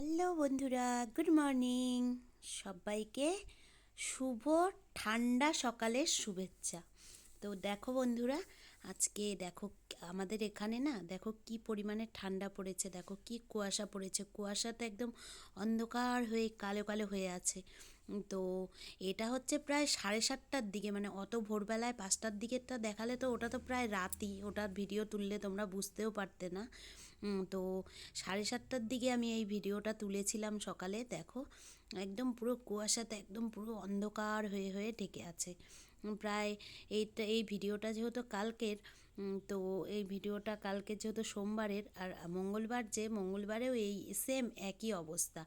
Hello বন্ধুরা, good morning. সবাইকে শুভ ঠান্ডা সকালের শুভেচ্ছা। তো দেখো বন্ধুরা, আজকে দেখো আমাদের এখানে না, দেখো কি পরিমাণে ঠান্ডা পড়েছে, দেখো কি কুয়াশা পড়েছে। কুয়াশাতে একদম অন্ধকার হয়ে কালো কালো হয়ে আছে। তো এটা হচ্ছে প্রায় সাড়ে সাতটার দিকে মানে অত ভোরবেলায় পাঁচটার দিকেরটা দেখালে তো ওটা তো প্রায় রাতই। ওটার ভিডিও তুললে তোমরা বুঝতেও পারতে না। তো সাড়ে সাতটার দিকে আমি এই ভিডিওটা তুলেছিলাম সকালে, দেখো, একদম পুরো কুয়াশাতে, একদম পুরো অন্ধকার হয়ে হয়ে ঢেকে আছে। প্রায় এইটা, এই ভিডিওটা যেহেতু কালকের তো এই ভিডিওটা কালকে যেহেতু সোমবারের, আর মঙ্গলবার যে, মঙ্গলবারেও এই সেম একই অবস্থা।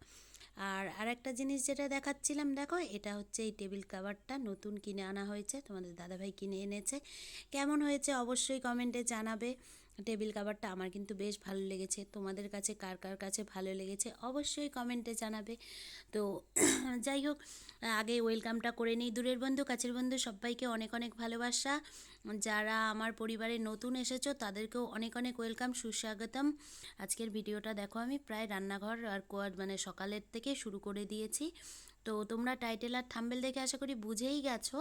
আর আরেকটা জিনিস যেটা দেখাচ্ছিলাম, দেখো, এটা হচ্ছে এই টেবিল কাভারটা নতুন কিনে আনা হয়েছে, তোমাদের দাদাভাই কিনে এনেছে। কেমন হয়েছে অবশ্যই কমেন্টে জানাবে। টেবিল কাভারটা আমার কিন্তু বেশ ভালো লেগেছে। তোমাদের কাছে কার কার কাছে ভালো লেগেছে অবশ্যই কমেন্টে জানাবে। তো যাই হোক, আগে ওয়েলকামটা করে নিই। দূরের বন্ধু, কাছের বন্ধু সবাইকে অনেক অনেক ভালোবাসা। যারা আমার পরিবারে নতুন এসেছ, তাদেরকেও অনেক অনেক ওয়েলকাম, সুস্বাগতম। আজকের ভিডিওটা দেখো আমি প্রায় রান্নাঘর আর কোয়ার মানে সকালের থেকে শুরু করে দিয়েছি। তো তোমরা টাইটেল আর থাম্বেল দেখে আশা করি বুঝেই গেছো।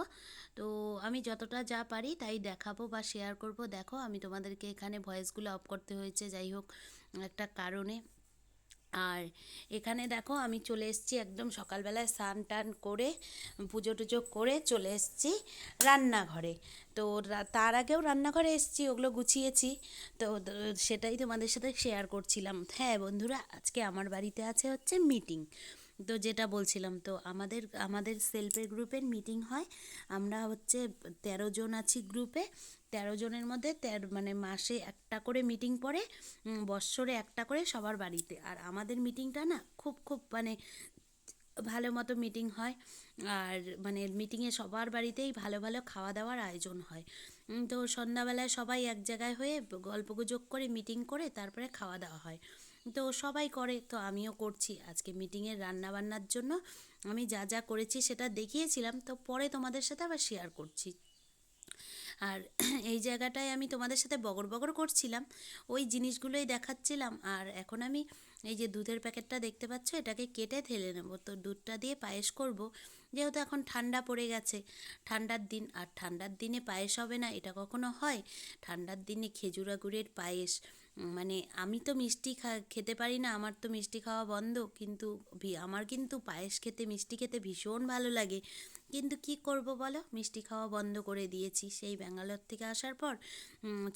তো আমি যতটা যা পারি তাই দেখাবো বা শেয়ার করব। দেখো, আমি তোমাদেরকে এখানে ভয়েসগুলো অফ করতে হয়েছে, যাই হোক, একটা কারণে। আর এখানে দেখো, আমি চলে এসেছি একদম সকালবেলায় স্নান টান করে, পুজো টুজো করে চলে এসেছি রান্নাঘরে। তো তার আগেও রান্নাঘরে এসেছি, ওগুলো গুছিয়েছি। তো সেটাই তোমাদের সাথে শেয়ার করছিলাম। হ্যাঁ বন্ধুরা, আজকে আমার বাড়িতে আছে হচ্ছে মিটিং তো যেটা বলছিলাম, তো আমাদের আমাদের সেলফের গ্রুপের মিটিং হয়। আমরা হচ্ছে তেরো জন আছি গ্রুপে তেরো জনের মধ্যে তেরো মানে মাসে একটা করে মিটিং পড়ে বৎসরে একটা করে সবার বাড়িতে। আর আমাদের মিটিংটা না খুব খুব মানে ভালো মতো মিটিং হয়। আর মানে মিটিংয়ে সবার বাড়িতেই ভালো ভালো খাওয়া দাওয়ার আয়োজন হয়। তো সন্ধ্যাবেলায় সবাই এক জায়গায় হয়ে গল্পগুজব করে মিটিং করে তারপরে খাওয়া দাওয়া হয়। তো সবাই করে, তো আমিও করছি। আজকে মিটিংয়ের রান্নাবান্নার জন্য আমি যা যা করেছি সেটা দেখিয়েছিলাম, তো পরে তোমাদের সাথে আবার শেয়ার করছি। আর এই জায়গাটায় আমি তোমাদের সাথে বগর বগর করছিলাম, ওই জিনিসগুলোই দেখাচ্ছিলাম। আর এখন আমি এই যে দুধের প্যাকেটটা দেখতে পাচ্ছ, এটাকে কেটে ঠেলে নেব। তো দুধটা দিয়ে পায়েস করব, যেহেতু এখন ঠান্ডা পড়ে গেছে। ঠান্ডার দিন, আর ঠান্ডার দিনে পায়েস হবে না, এটা কখনো হয়। ঠান্ডার দিনে খেজুরা গুড়ের পায়েস মানে আমি তো মিষ্টি খা, খেতে পারি না, আমার তো মিষ্টি খাওয়া বন্ধ। কিন্তু আমার কিন্তু পায়েস খেতে, মিষ্টি খেতে ভীষণ ভালো লাগে। কিন্তু কি করব বলো? মিষ্টি খাওয়া বন্ধ করে দিয়েছি। সেই ব্যাঙ্গালোর থেকে আসার পর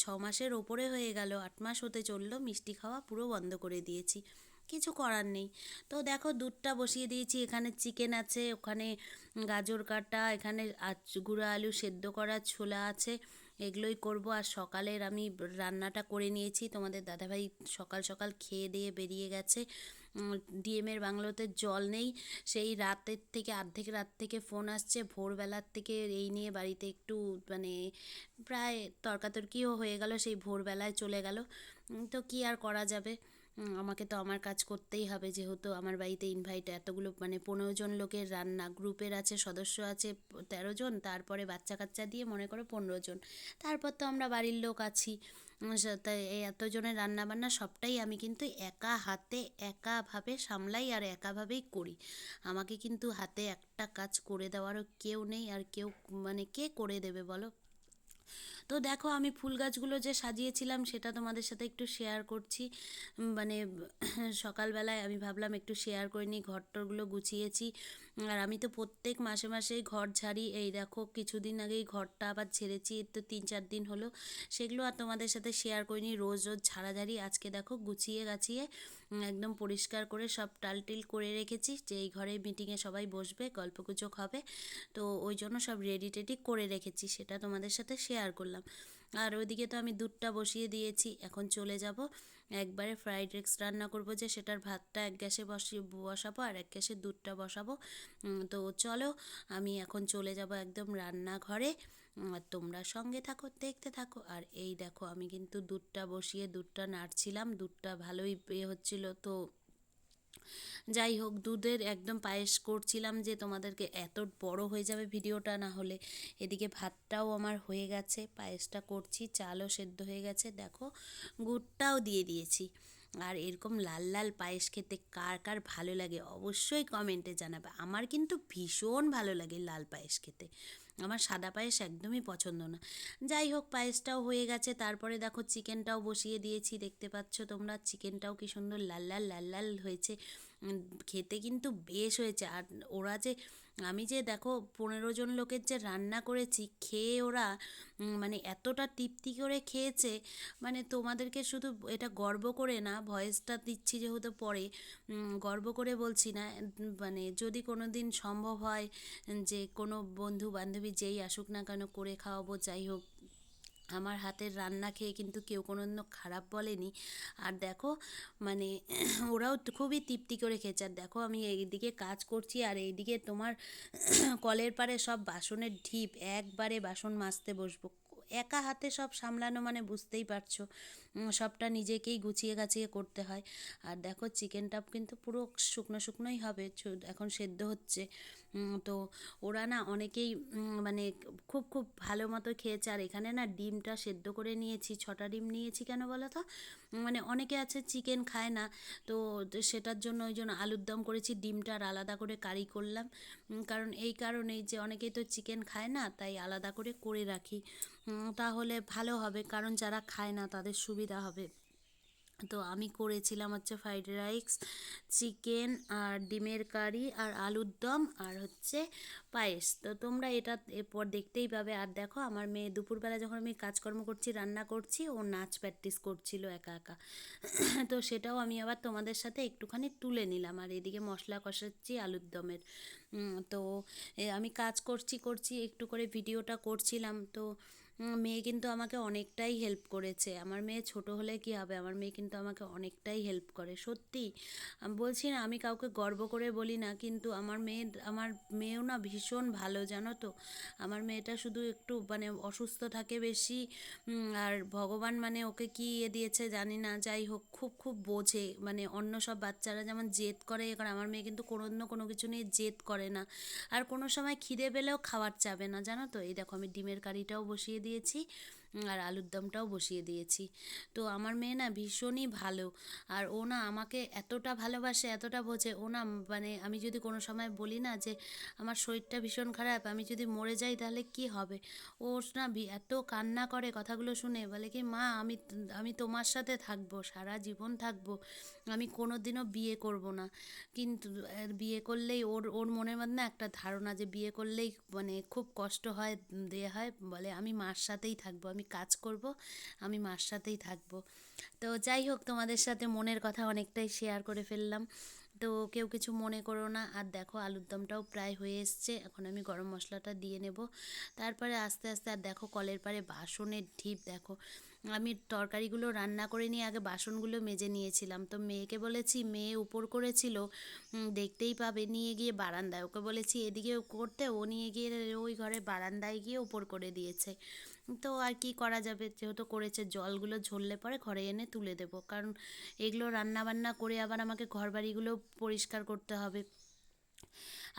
ছ মাসের ওপরে হয়ে গেল, আট মাস হতে চলল, মিষ্টি খাওয়া পুরো বন্ধ করে দিয়েছি। কিছু করার নেই। তো দেখো, দুধটা বসিয়ে দিয়েছি, এখানে চিকেন আছে, ওখানে গাজর কাটা, এখানে গুঁড়ো আলু সেদ্ধ করা ছোলা আছে। এগুলোই করব। আর সকালের আমি রান্নাটা করে নিয়েছি। তোমাদের দাদাভাই সকাল সকাল খেয়ে দিয়ে বেরিয়ে গেছে। ডিএমের বাংলোতে জল নেই। সেই রাতের থেকে আর্ধেক রাত থেকে ফোন আসছে। ভোরবেলার থেকে এই নিয়ে বাড়িতে একটু মানে প্রায় তর্কাতর্কিও হয়ে গেল। সেই ভোরবেলায় চলে গেল। তো কি আর করা যাবে? আমাকে তো আমার কাজ করতেই হবে যেহেতু আমার বাড়িতে ইনভাইট এতগুলো মানে পনেরো জন লোকের রান্না গ্রুপের আছে, সদস্য আছে, তেরো জন, তারপরে বাচ্চা কাচ্চা দিয়ে মনে করো পনেরো জন। তারপর তো আমরা বাড়ির লোক আছি তাই এতজনের রান্নাবান্না সবটাই আমি কিন্তু একা হাতে একাভাবে সামলাই আর একাভাবেই করি। আমাকে কিন্তু হাতে একটা কাজ করে দেওয়ারও কেউ নেই আর কেউ মানে কে করে দেবে বলো? তো দেখো আমি ফুল গাছগুলো যে সাজিয়েছিলাম সেটা তোমাদের সাথে একটু শেয়ার করছি। মানে সকালবেলায় আমি ভাবলাম একটু শেয়ার করে নিই, ঘরটরগুলো গুছিয়েছি। আর আমি তো প্রত্যেক মাসে মাসেই ঘর ঝাড়ি, এই দেখো কিছুদিন আগেই ঘরটা আবার ছেড়েছি তো তিন চার দিন হলো। সেগুলো আর তোমাদের সাথে শেয়ার করিনি, রোজ রোজ ঝাড়াঝাড়ি, আজকে দেখো গুছিয়ে গাছিয়ে একদম পরিষ্কার করে সব টালটিল করে রেখেছি, যে এই ঘরে মিটিংয়ে সবাই বসবে, গল্পগুজব হবে, তো ওই জন্য সব রেডি টেডি করে রেখেছি, সেটা তোমাদের সাথে শেয়ার করলাম। আর ওইদিকে তো আমি দুধটা বসিয়ে দিয়েছি। এখন চলে যাব। একবারে ফ্রাইড রাইস রান্না করব যে সেটার ভাতটা এক গ্যাসে বসিয়ে বসাবো আর এক গ্যাসে দুধটা বসাবো। তো চলো, আমি এখন চলে যাব একদম রান্নাঘরে। আর তোমরা সঙ্গে থাকো, দেখতে থাকো। আর এই দেখো, আমি কিন্তু দুধটা বসিয়ে দুধটা নাড়ছিলাম। দুধটা ভালোই এ হচ্ছিল তো যাই হোক, দুধের একদম পায়েস করছিলাম যে তোমাদেরকে এত বড় হয়ে যাবে ভিডিওটা, না হলে এদিকে ভাতটাও আমার হয়ে গেছে, পায়েসটা করছি, চালও সেদ্ধ হয়ে গেছে, দেখো গুড়টাও দিয়ে দিয়েছি। আর এরকম লাল লাল পায়েস খেতে কার কার ভালো লাগে অবশ্যই কমেন্টে জানাবে, আমার কিন্তু ভীষণ ভালো লাগে লাল পায়েস খেতে। আমার সাদা পায়েস একদমই পছন্দ না। যাই হোক, পায়েসটাও হয়ে গেছে। তারপরে দেখো, চিকেনটাও বসিয়ে দিয়েছি। দেখতে পাচ্ছ তোমরা, চিকেনটাও কি সুন্দর লাল লাল লাল লাল হয়েছে। খেতে কিন্তু বেশ হয়েছে। আর ওরা যে আমি যে দেখো পনেরো জন লোকের যে রান্না করেছি, খেয়ে ওরা মানে এতটা তৃপ্তি করে খেয়েছে মানে তোমাদেরকে শুধু এটা গর্ব করে না, ভয়েসটা দিচ্ছি যেহেতু পরে গর্ব করে বলছি না মানে যদি কোনো দিন সম্ভব হয়, যে কোনো বন্ধু বান্ধবী যেই আসুক না কেন করে খাওয়াবো, যাই হোক আমার হাতের রান্না খেয়ে কিন্তু কেউ কোনো খারাপ বলেনি। আর দেখো মানে ওরাও খুবই তৃপ্তি করে খেয়েছে। আর দেখো, আমি এইদিকে কাজ করছি আর এইদিকে তোমার কলের পাড়ে সব বাসনের ঢিপ, একবারে বাসন মাজতে বসবো। একা হাতে সব সামলানো মানে বুঝতেই পারছ সবটা নিজেকেই গুছিয়ে গাছিয়ে করতে হয়। আর দেখো চিকেনটা কিন্তু পুরো শুকনো শুকনোই হবে এখন সেদ্ধ হচ্ছে। তো ওরা না অনেকেই মানে খুব খুব ভালো মতো খেয়েছে। আর এখানে না ডিমটা সেদ্ধ করে নিয়েছি, ছটা ডিম নিয়েছি কেন বলো তো? মানে অনেকে আছে চিকেন খায় না, তো সেটার জন্য ওই জন্য আলুর দম করেছি, ডিমটা আর আলাদা করে কারি করলাম। কারণ এই কারণেই যে অনেকেই তো চিকেন খায় না, তাই আলাদা করে করে রাখি। তাহলে ভালো হবে, কারণ যারা খায় না তাদের সুবিধা হবে। তো আমি করেছিলাম হচ্ছে ফ্রাইড রাইস, চিকেন আর ডিমের কারি আর আলুর দম আর হচ্ছে পায়েস। তো তোমরা এটা এরপর দেখতেই পাবে। আর দেখো, আমার মেয়ে দুপুরবেলা যখন আমি কাজকর্ম করছি, রান্না করছি, ও নাচ প্র্যাকটিস করছিল একা একা। তো সেটাও আমি আবার তোমাদের সাথে একটুখানি তুলে নিলাম। আর এদিকে মশলা কষাচ্ছি আলুর দমের। তো আমি কাজ করছি করছি, একটু করে ভিডিওটা করছিলাম। তো মেয়ে কিন্তু আমাকে অনেকটাই হেল্প করেছে। আমার মেয়ে ছোট হলে কি হবে? আমার মেয়ে কিন্তু আমাকে অনেকটাই হেল্প করে। সত্যি বলছি না, আমি কাউকে গর্ব করে বলি না, কিন্তু আমার মেয়ে, আমার মেয়েও না ভীষণ ভালো, জানো তো? আমার মেয়েটা শুধু একটু মানে অসুস্থ থাকে বেশি আর ভগবান মানে ওকে কি ইয়ে দিয়েছে জানি না। যাই হোক, খুব খুব বোঝে। মানে অন্য সব বাচ্চারা যেমন জেদ করে এ করে আমার মেয়ে কিন্তু কোনো, অন্য কোনো কিছু নিয়ে জেদ করে না। আর কোনো সময় খিদে পেলেও খাবার চাবে না, জানো তো? এই দেখো, আমি ডিমের কারিটাও বসিয়ে দিয়েছি আর আলুর দমটাও বসিয়ে দিয়েছি। তো আমার মেয়ে না ভীষণই ভালো। আর ও না আমাকে এতটা ভালোবাসে, এতটা বোঝে। ও না মানে আমি যদি কোনো সময় বলি না যে, আমার শরীরটা ভীষণ খারাপ, আমি যদি মরে যাই তাহলে কি হবে? ও না এত কান্না করে কথাগুলো শুনে বলে কি, মা, আমি আমি তোমার সাথে থাকব, সারা জীবন থাকব। আমি কোনো দিনও বিয়ে করব না। কিন্তু বিয়ে করলেই ওর ওর মনের মধ্যে না একটা ধারণা যে বিয়ে করলেই মানে খুব কষ্ট হয়, দেয়া হয়, বলে আমি মার সাথেই থাকব, আমি কাজ করব, আমি মার সাথেই থাকব। তো যাই হোক, তোমাদের সাথে মনের কথা অনেকটাই শেয়ার করে ফেললাম। তো কেউ কিছু মনে করো না। আর দেখো, আলুর দমটাও প্রায় হয়ে এসছে। এখন আমি গরম মশলাটা দিয়ে নেব। তারপরে আস্তে আস্তে আর দেখো, কলের পারে বাসনের ঢিপ, দেখো। আমি তরকারিগুলো রান্না করে নিয়ে আগে বাসনগুলো মেজে নিয়েছিলাম। তো মেয়েকে বলেছি, মেয়ে উপর করেছিল দেখতেই পাবে। নিয়ে গিয়ে বারান্দায়। ওকে বলেছি, এদিকে করতে। ও নিয়ে গিয়ে ওই ঘরে বারান্দায় গিয়ে উপর করে দিয়েছে। তো আর কি করা যাবে? যেহেতু করেছে, জলগুলো ঝরলে পরে ঘরে এনে তুলে দেবো। কারণ এগুলো রান্না বান্না করে আবার আমাকে ঘর বাড়িগুলো পরিষ্কার করতে হবে।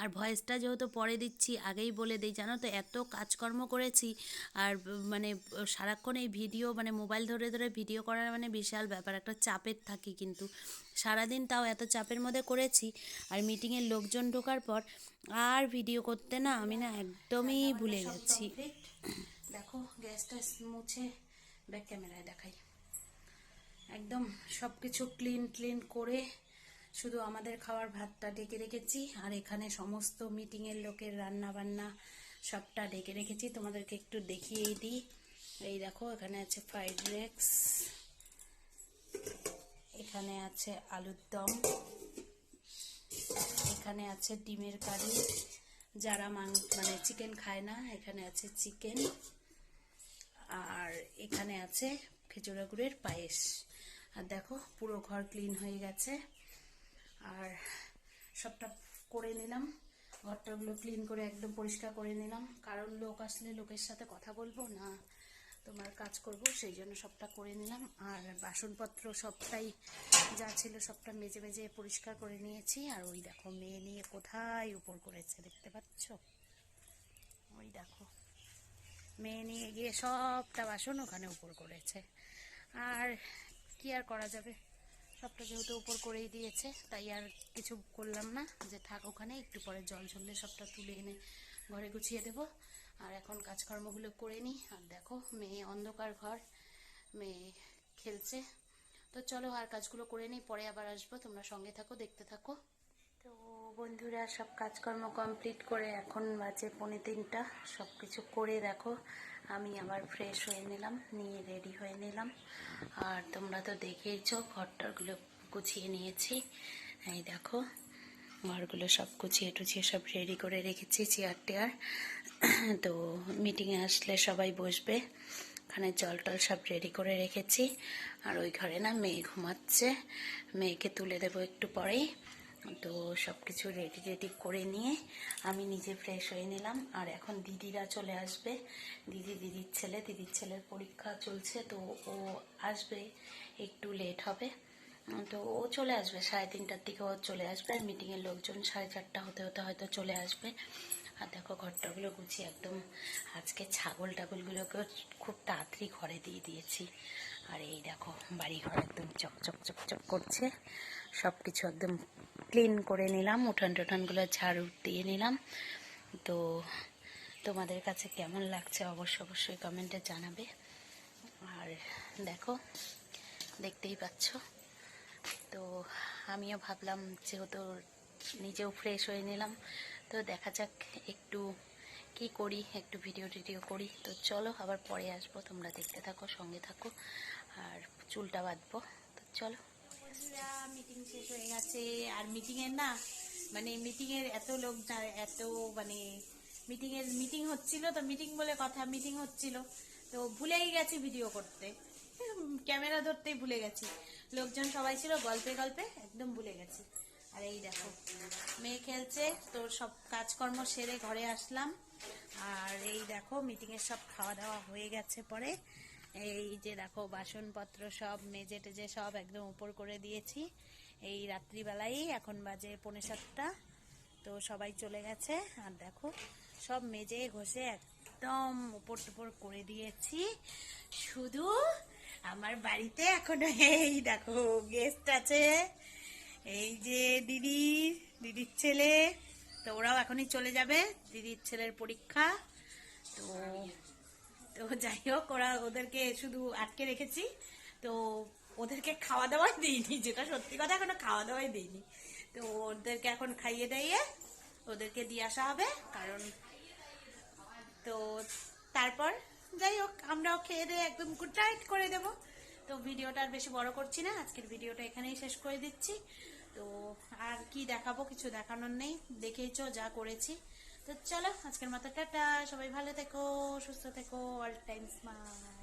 আর ভয়েসটা যেহেতু পরে দিচ্ছি, আগেই বলে দিই, জানো তো? এত কাজকর্ম করেছি আর মানে সারাক্ষণ এই ভিডিও মানে মোবাইল ধরে ধরে ভিডিও করার মানে বিশাল ব্যাপার, একটা চাপের থাকি কিন্তু। সারাদিন তাও এত চাপের মধ্যে করেছি আর মিটিংয়ের লোকজন ঢোকার পর আর ভিডিও করতে না আমি না একদমই ভুলে গেছি। দেখো, গ্যাসটা মুছে ব্যাক ক্যামেরায় দেখাই। একদম সব কিছু ক্লিন ক্লিন করে শুধু আমাদের খাওয়ার ভাতটা ডেকে রেখেছি, আর এখানে সমস্ত মিটিংয়ের লোকের রান্না বান্না সবটা ডেকে রেখেছি। তোমাদেরকে একটু দেখিয়েই দিই। এই দেখো, এখানে আছে ফ্রাইড রাইস এখানে আছে আলুর দম, এখানে আছে ডিমের কারি। যারা মানে চিকেন খায় না, এখানে আছে চিকেন আর এখানে আছে খেজুরা গুড়ের পায়েস। আর দেখো, পুরো ঘর ক্লিন হয়ে গেছে। আর সবটা করে নিলাম। ঘরটাগুলো ক্লিন করে একদম পরিষ্কার করে নিলাম। কারণ লোক আসলে লোকের সাথে কথা বলব না তোমার কাজ করব, সেই জন্য সবটা করে নিলাম। আর বাসনপত্র সবটাই যা ছিল সবটা মেজে মেজে পরিষ্কার করে নিয়েছি। আর ওই দেখো মেয়ে নিয়ে কোথায় উপর করেছে দেখতে পাচ্ছ? ওই দেখো। মেয়ে নিয়ে গিয়ে সবটা বাসন ওখানে উপর করেছে। আর কি আর করা যাবে? সবটা যেহেতু উপর করেই দিয়েছে, তাই আর কিছু করলাম না। যে থাক ওখানে, একটু পরে জল ঝরলে সবটা তুলে এনে ঘরে গুছিয়ে দেব। আর এখন কাজকর্মগুলো করে নিই। আর দেখো, মেয়ে অন্ধকার ঘর, মেয়ে খেলছে। তো চলো আর কাজগুলো করে নিই, পরে আবার আসব। তোমরা সঙ্গে থাকো, দেখতে থাকো। বন্ধুরা, সব কাজকর্ম কমপ্লিট করে এখন বাজে পৌনে তিনটা। সব কিছু করে দেখো, আমি আবার ফ্রেশ হয়ে নিলাম, নিয়ে রেডি হয়ে নিলাম। আর তোমরা তো দেখেইছো ঘরটারগুলো গুছিয়ে নিয়েছি। এই দেখো, ঘরগুলো সব গুছিয়ে টুছিয়ে সব রেডি করে রেখেছি চেয়ার টেয়ার। তো মিটিংয়ে আসলে সবাই বসবে। ওখানে জল টল সব রেডি করে রেখেছি। আর ওই ঘরে না মেয়ে ঘুমাচ্ছে। মেয়েকে তুলে দেবো একটু পরেই। তো সব কিছু রেডি রেডি করে নিয়ে আমি নিজে ফ্রেশ হয়ে নিলাম। আর এখন দিদিরা চলে আসবে। দিদি, দিদির ছেলে, দিদির ছেলের পরীক্ষা চলছে, তো ও আসবে, একটু লেট হবে। তো ও চলে আসবে, সাড়ে তিনটার দিকে ও চলে আসবে। মিটিংয়ের লোকজন সাড়ে চারটা হতে হতে হয়তো চলে আসবে। আর দেখো ঘরটাগুলো গুছিয়ে একদম আজকে ছাগল টাগলগুলোকে খুব তাড়াতাড়ি ঘরে দিয়ে দিয়েছি। আর এই দেখো বাড়ি ঘর একদম চকচক চকচক করছে। সব কিছু একদম ক্লিন করে নিলাম, উঠান টুঠানগুলো ঝাড়ু দিয়ে নিলাম। তো তোমাদের কাছে কেমন লাগছে অবশ্য অবশ্যই কমেন্টে জানাবে। আর দেখো, দেখতেই পাচ্ছ। তো আমিও ভাবলাম যেহেতু নিজেও ফ্রেশ হয়ে নিলাম তো দেখা যাক একটু কি করি, একটু ভিডিও টিডিও করি। তো চলো আবার পরে আসব, তোমরা দেখতে থাকো, সঙ্গে থাকো। আর চুলটা বাঁধবো। তো চলো। মিটিং শেষ হয়ে গেছে। আর মিটিং এর না মানে মিটিং এর এত লোক এত মানে মিটিং এর মিটিং হচ্ছিল তো মিটিং বলে কথা মিটিং হচ্ছিল। তো ভুলেই গেছি ভিডিও করতে। ক্যামেরা ধরতেই ভুলে গেছি। লোকজন সবাই ছিল, গল্পে গল্পে একদম ভুলে গেছি। আর এই দেখো, মেয়ে খেলছে তো সব কাজকর্ম সেরে ঘরে আসলাম। আর এই দেখো মিটিং এর সব খাওয়া দাওয়া হয়ে গেছে পরে। এই যে দেখো, বাসনপত্র সব মেজে টেজে সব একদম উপর করে দিয়েছি। এই রাত্রিবেলায় এখন বাজে পৌনে সাতটা, তো সবাই চলে গেছে। আর দেখো, সব মেজে ঘষে একদম উপর টুপর করে দিয়েছি। শুধু আমার বাড়িতে এখন এই দেখো গেস্ট আছে। এই যে দিদি, দিদির ছেলে, তো ওরাও এখনই চলে যাবে, দিদির ছেলের পরীক্ষা। তো তো যাই হোক, ওরা ওদেরকে শুধু আটকে রেখেছি। তো ওদেরকে খাওয়া দাওয়াই দিইনি, যেটা সত্যি কথা, এখনও খাওয়া দাওয়াই দিইনি। তো ওদেরকে এখন খাইয়ে দাইয়ে ওদেরকে দিয়ে আসা হবে, কারণ তো তারপর যাই হোক, আমরাও খেয়ে দিয়ে একদম গুড নাইট করে দেবো। তো ভিডিওটা আর বেশি বড় করছি না, আজকের ভিডিওটা এখানেই শেষ করে দিচ্ছি। তো আর কি দেখাবো? কিছু দেখানোর নেই। দেখেইছো যা করেছি। তো চলো, আজকের মতো টাটা। সবাই ভালো থেকো, সুস্থ থেকো। All time smile